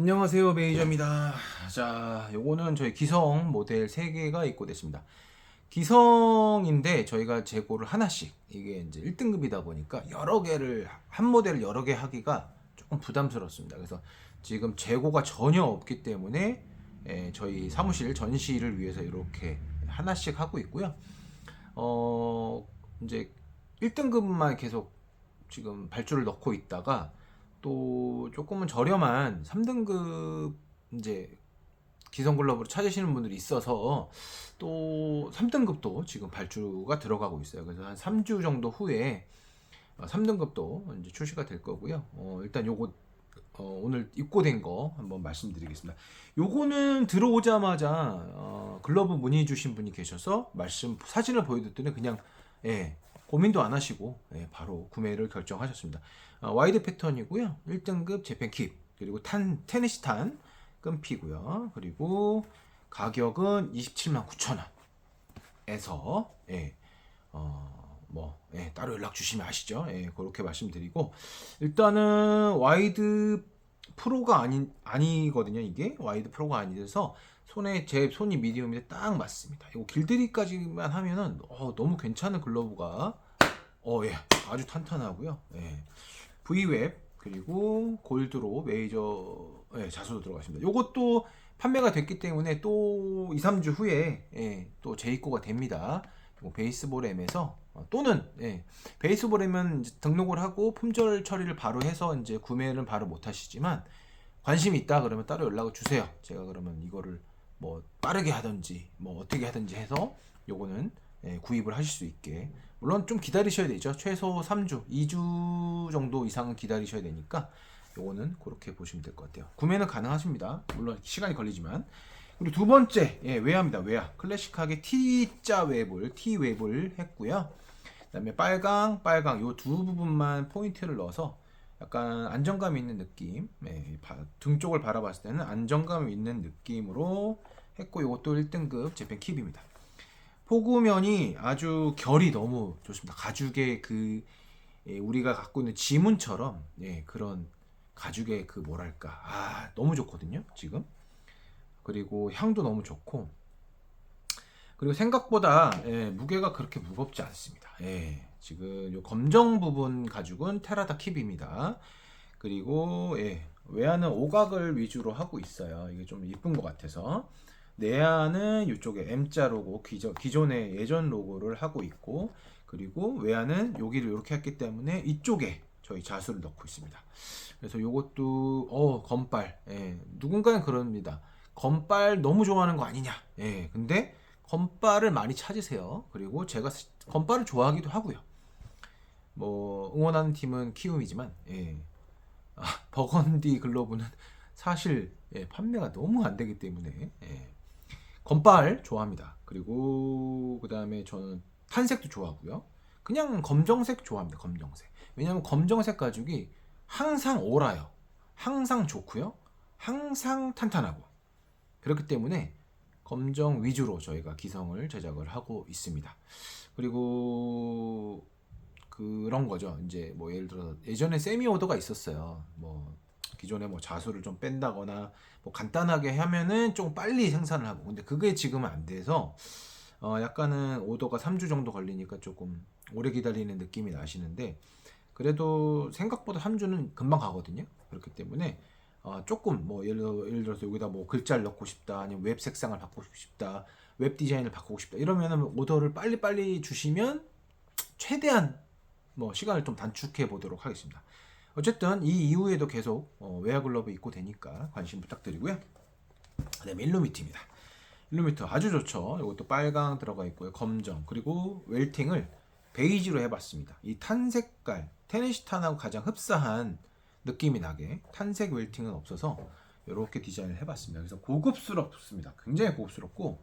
안녕하세요 메이저입니다. 자 요거는 저희 기성 모델 3개가 입고됐습니다. 기성인데 저희가 재고를 하나씩 이게 이제 1등급이다 보니까 여러 개를 한 모델을 여러 개 하기가 조금 부담스럽습니다. 그래서 지금 재고가 전혀 없기 때문에 예, 저희 사무실 전시를 위해서 이렇게 하나씩 하고 있고요. 어 이제 1등급만 계속 지금 발주를 넣고 있다가 또 조금은 저렴한 3등급 이제 기성 글러브를 찾으시는 분들이 있어서 또 3등급도 지금 발주가 들어가고 있어요. 그래서 한 3주 정도 후에 3등급도 이제 출시가 될 거고요. 어, 일단 요거 어, 오늘 입고된 거 한번 말씀드리겠습니다. 요거는 들어오자마자 어, 글러브 문의 주신 분이 계셔서 말씀 사진을 보여드렸더니 그냥 예, 고민도 안 하시고 예, 바로 구매를 결정하셨습니다. 어, 와이드 패턴이고요. 1등급 재팬 킵 그리고 탄 테네시 탄 끈피고요. 그리고 가격은 27만 9천 원에서 예, 어, 뭐 예, 따로 연락 주시면 아시죠? 예, 그렇게 말씀드리고 일단은 와이드 프로가 아니 아니거든요. 이게 와이드 프로가 아니라서 손에 제 손이 미디움인데 딱 맞습니다. 이거 길들이까지만 하면은 어, 너무 괜찮은 글러브가 어, 예, 아주 탄탄하고요. 예. V웹 그리고 골드로 메이저 예, 자수도 들어가십니다. 요것도 판매가 됐기 때문에 또 2, 3주 후에 예, 또 재입고가 됩니다. 요 베이스볼 M에서 어, 또는 예, 베이스볼 M은 이제 등록을 하고 품절 처리를 바로 해서 이제 구매를 바로 못 하시지만 관심 있다 그러면 따로 연락을 주세요. 제가 그러면 이거를 뭐 빠르게 하든지 뭐 어떻게 하든지 해서 요거는 예, 구입을 하실 수 있게 물론 좀 기다리셔야 되죠. 최소 3주, 2주 정도 이상은 기다리셔야 되니까 요거는 그렇게 보시면 될 것 같아요. 구매는 가능하십니다. 물론 시간이 걸리지만. 그리고 두 번째, 예, 외야입니다. 외야. 클래식하게 T자 웹을, T 웹을 했고요. 그 다음에 빨강, 빨강 요 두 부분만 포인트를 넣어서 약간 안정감 있는 느낌, 예, 바- 등 쪽을 바라봤을 때는 안정감 있는 느낌으로 했고 이것도 1등급 재팬 킵입니다. 포구면이 아주 결이 너무 좋습니다. 가죽의 그 예, 우리가 갖고 있는 지문처럼 예, 그런 가죽의 그 뭐랄까 아 너무 좋거든요 지금 그리고 향도 너무 좋고 그리고 생각보다 예, 무게가 그렇게 무겁지 않습니다. 예, 지금 요 검정 부분 가죽은 테라다 킵입니다. 그리고 예, 외야는 오각을 위주로 하고 있어요. 이게 좀 이쁜 것 같아서 내야는 이쪽에 M자 로고 기존, 기존의 예전 로고를 하고 있고 그리고 외야는 여기를 이렇게 했기 때문에 이쪽에 저희 자수를 넣고 있습니다. 그래서 이것도 어 건빨 예, 누군가는 그럽니다. 건빨 너무 좋아하는 거 아니냐? 예, 근데 건빨을 많이 찾으세요. 그리고 제가 스- 건빨을 좋아하기도 하고요. 뭐 응원하는 팀은 키움이지만 예. 아, 버건디 글로브는 사실 예, 판매가 너무 안 되기 때문에 예. 건빨 좋아합니다. 그리고 그 다음에 저는 탄색도 좋아하고요. 그냥 검정색 좋아합니다. 검정색. 왜냐하면 검정색 가죽이 항상 오라요. 항상 좋고요. 항상 탄탄하고. 그렇기 때문에 검정 위주로 저희가 기성을 제작을 하고 있습니다. 그리고 그런 거죠. 이제 뭐 예를 들어 예전에 세미 오더가 있었어요. 뭐 기존에 뭐 자수를 좀 뺀다거나 뭐 간단하게 하면은 좀 빨리 생산을 하고 근데 그게 지금은 안 돼서 어 약간은 오더가 3주 정도 걸리니까 조금 오래 기다리는 느낌이 나시는데 그래도 생각보다 3주는 금방 가거든요. 그렇기 때문에 어 조금 뭐 예를, 예를 들어서 여기다 뭐 글자를 넣고 싶다 아니면 웹 색상을 바꾸고 싶다 웹 디자인을 바꾸고 싶다 이러면은 오더를 빨리빨리 주시면 최대한 뭐 시간을 좀 단축해 보도록 하겠습니다. 어쨌든 이 이후에도 계속 어, 외야 글러브 입고 되니까 관심 부탁드리고요. 그다음에 일루미트입니다. 일루미트 아주 좋죠. 이것도 빨강 들어가 있고요. 검정 그리고 웰팅을 베이지로 해봤습니다. 이 탄 색깔 테네시탄하고 가장 흡사한 느낌이 나게 탄색 웰팅은 없어서 이렇게 디자인을 해봤습니다. 그래서 고급스럽습니다. 굉장히 고급스럽고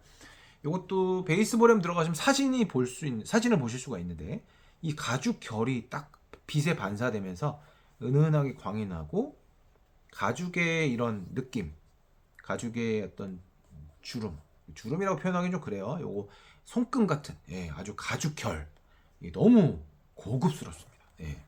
이것도 베이스볼에 들어가시면 사진이 볼 수 있는 사진을 보실 수가 있는데 이 가죽 결이 딱 빛에 반사되면서 은은하게 광이 나고 가죽의 이런 느낌, 가죽의 어떤 주름, 주름이라고 표현하기는 좀 그래요. 요거 손금 같은, 예, 아주 가죽 결, 너무 고급스럽습니다. 예.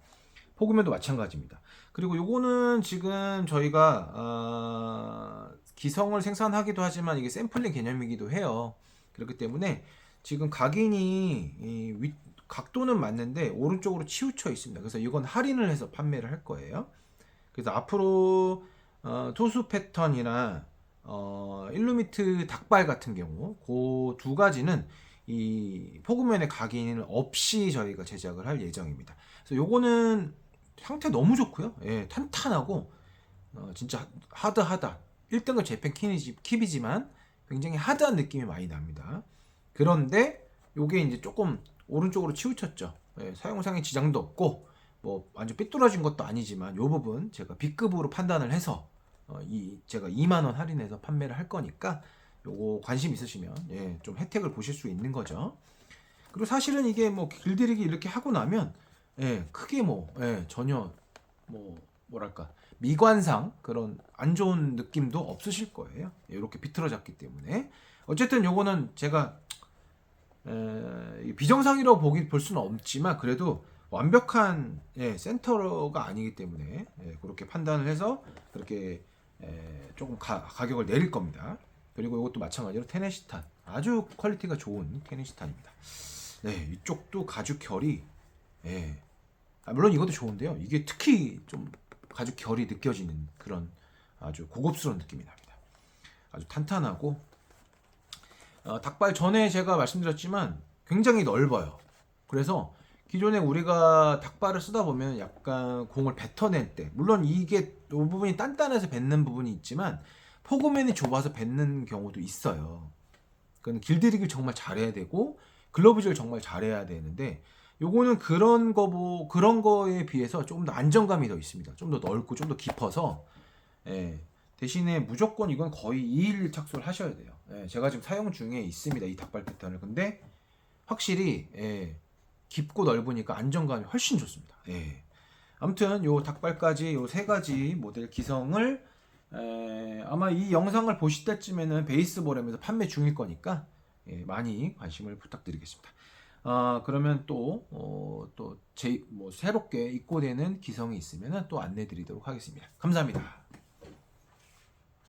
포구면도 마찬가지입니다. 그리고 요거는 지금 저희가 아, 기성을 생산하기도 하지만 이게 샘플링 개념이기도 해요. 그렇기 때문에 지금 각인이 이 위- 각도는 맞는데 오른쪽으로 치우쳐 있습니다. 그래서 이건 할인을 해서 판매를 할 거예요. 그래서 앞으로 어, 토수 패턴이나 어, 일루미트 닭발 같은 경우 그 두 가지는 이 포그맨의 각인 없이 저희가 제작을 할 예정입니다. 그래서 요거는 상태 너무 좋고요. 예, 탄탄하고 어, 진짜 하드하다. 1등급 재팬 킵이지, 킵이지만 굉장히 하드한 느낌이 많이 납니다. 그런데 요게 이제 조금 오른쪽으로 치우쳤죠. 예, 사용상의 지장도 없고 뭐 완전 삐뚤어진 것도 아니지만 요 부분 제가 B급으로 판단을 해서 어, 이 제가 2만 원 할인해서 판매를 할 거니까 요거 관심 있으시면 예, 좀 혜택을 보실 수 있는 거죠. 그리고 사실은 이게 뭐 길들이기 이렇게 하고 나면 예, 크게 뭐 예, 전혀 뭐 뭐랄까 미관상 그런 안 좋은 느낌도 없으실 거예요. 예, 이렇게 비틀어졌기 때문에 어쨌든 요거는 제가 비정상이라고 보기 볼 수는 없지만 그래도 완벽한 예, 센터가 아니기 때문에 예, 그렇게 판단을 해서 그렇게 에, 조금 가, 가격을 내릴 겁니다. 그리고 이것도 마찬가지로 테네시탄 아주 퀄리티가 좋은 테네시탄입니다. 네, 이쪽도 가죽 결이 예. 아, 물론 이것도 좋은데요. 이게 특히 좀 가죽 결이 느껴지는 그런 아주 고급스러운 느낌이 납니다. 아주 탄탄하고 어, 닭발 전에 제가 말씀드렸지만 굉장히 넓어요. 그래서 기존에 우리가 닭발을 쓰다 보면 약간 공을 뱉어낼 때 물론 이게 이 부분이 단단해서 뱉는 부분이 있지만 포그맨이 좁아서 뱉는 경우도 있어요. 그건 길들이기를 정말 잘해야 되고 글러브질 정말 잘해야 되는데 요거는 그런 거보 그런 거에 비해서 조금 더 안정감이 더 있습니다. 좀 더 넓고 좀 더 깊어서 예, 대신에 무조건 이건 거의 2일 착수를 하셔야 돼요. 예, 제가 지금 사용 중에 있습니다. 이 닭발 패턴을. 근데 확실히 예, 깊고 넓으니까 안정감이 훨씬 좋습니다. 예. 아무튼 요 닭발까지 요 세 가지 모델 기성을 에, 아마 이 영상을 보실 때쯤에는 베이스볼에서 판매 중일 거니까 예, 많이 관심을 부탁드리겠습니다. 아 그러면 또 어, 새롭게 입고되는 기성이 있으면 또 안내 드리도록 하겠습니다. 감사합니다.